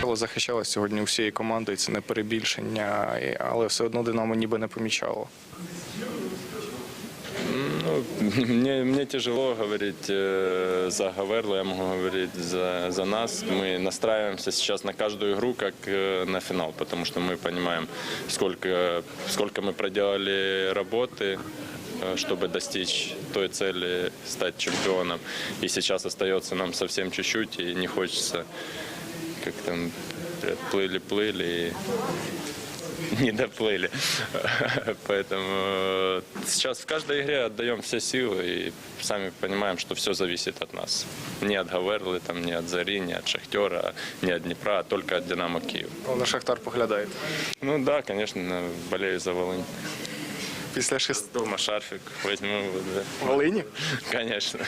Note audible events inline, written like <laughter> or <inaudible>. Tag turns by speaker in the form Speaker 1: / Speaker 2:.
Speaker 1: грали, захищали сьогодні усією командою. Це не перебільшення, і- але все одно Динамо ніби не помічало.
Speaker 2: Ну, <laughs> мне, мне тяжело говорить э, за Гаверлу, я могу говорить за, за нас. Мы настраиваемся сейчас на каждую игру как э, на финал, потому что мы понимаем, сколько, сколько мы проделали работы, э, чтобы достичь той цели стать чемпионом. И сейчас остается нам совсем чуть-чуть, и не хочется, как там, говорят, плыли-плыли, <laughs> и не доплыли. <laughs> Поэтому э, сейчас в каждой игре отдаем все силы и сами понимаем, что все зависит от нас. Не от Гаверлы, там, не от Зари, не от Шахтера, не от Днепра, а только от Динамо Киев.
Speaker 1: Але на Шахтар поглядаєте.
Speaker 2: Ну да, конечно, болею за Волынь.
Speaker 1: Після шести
Speaker 2: Дома шарфик возьму. да.
Speaker 1: Волині. <laughs>
Speaker 2: Конечно.